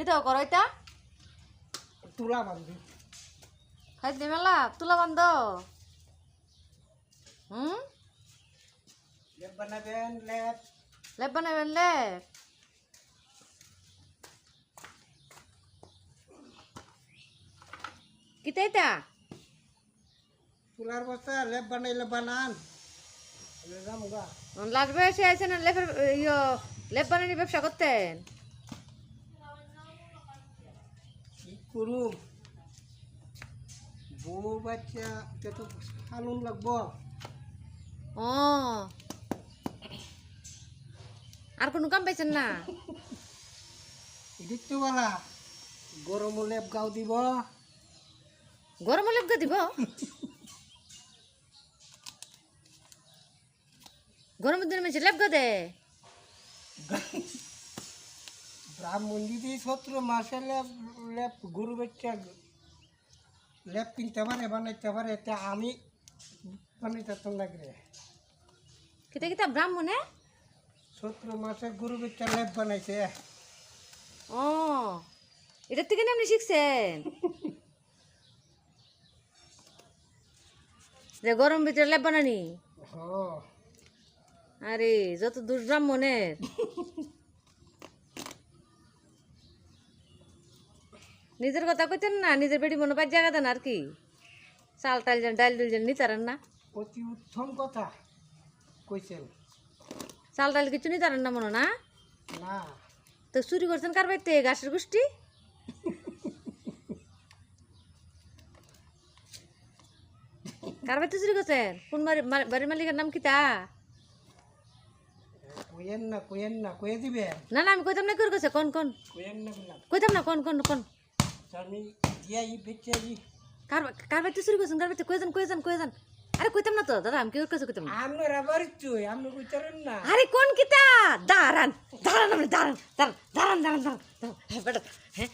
কিতাও করো এটা? তুলা বান্ধি খাইতে মেলা তুলা বান্ধ। হুম? লেপ বানাবেন লেপ। লেপ বানাবেন লেপ। কিতা এটা? তুলার বস্তা লেপ বানাইলে বানান। যাম গা। লাট বয়সে আছেন লেপের ইয়ে লেপ বানানি ব্যবসা করতেন কি করুম বউ বাচ্চা তো হালুন লাগবো। ও। আর কোনো কাম পাইছেন না? দিতে বলা গরম লেপ গাও দিব। গরম লেপ গা দিব? গরমের দিনে মেয়েছে লেপ গা দে। ব্রাহ্মণ দিদি সত্র মাসে লেপ লেপ গরু বাচ্চা লেপ কিনতে পারে বানাইতে পারে তা আমি বানাইতে তো লাগে কিতা কিতা ব্রাহ্মণে? সত্র মাসে গরু বাচ্চা লেপ বানাইছে। ও এটার থেকে আপনি শিখছেন? যে গরম ভিতরে লেপ বানানি? হ আরে যত দূর নিজের কথা কইতেন না নিজের বেটি মনে পাই জায়গা দেন আর কি। চাল টাল যেন ডাল ডুল যেন নিতারেন না। অতি উত্তম কথা কইছেন। চাল টাল কিছু নিতারেন না মনে না? না। তো চুরি করছেন কার বাড়িতে গাছের গোষ্ঠী? কার বাড়িতে চুরি করছেন? কোন বাড়ি বাড়ির মালিকের নাম কি তা? না না আমি কইতাম না করে গেছে কোন কোন? না। কইতাম না কোন কোন কোন? আমি দিয়া ই বেচে ই কার কার বাড়িতে চুরি করছেন কার বাড়িতে কইজান কইজান কইজান আরে কইতাম না তো দাদা আমি কি কাছে কইতাম না আপনার আবার চুই আপনি কইতারেন না আরে কোন কিতা দাঁড়ান দাঁড়ান আপনি দাঁড়ান দাঁড়ান দাঁড়ান দাঁড়ান দাঁড়ান হ্যাঁ বেটা হ্যাঁ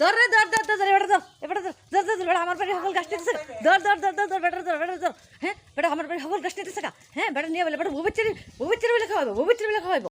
ধর রে ধর ধর ধর ধর ধর এবারে ধর ধর ধর ধর বেটা আমার বাড়ি সকল গাছ নিতেছে ধর ধর ধর ধর ধর বেটা ধর বেটা ধর হ্যাঁ বেটা আমার বাড়ি সকল গাছ নিতেছে হ্যাঁ বেটা নিয়ে বলে বেটা বউ বাচ্চারি বলে খাওয়াবো বউ বলে খাওয়াবো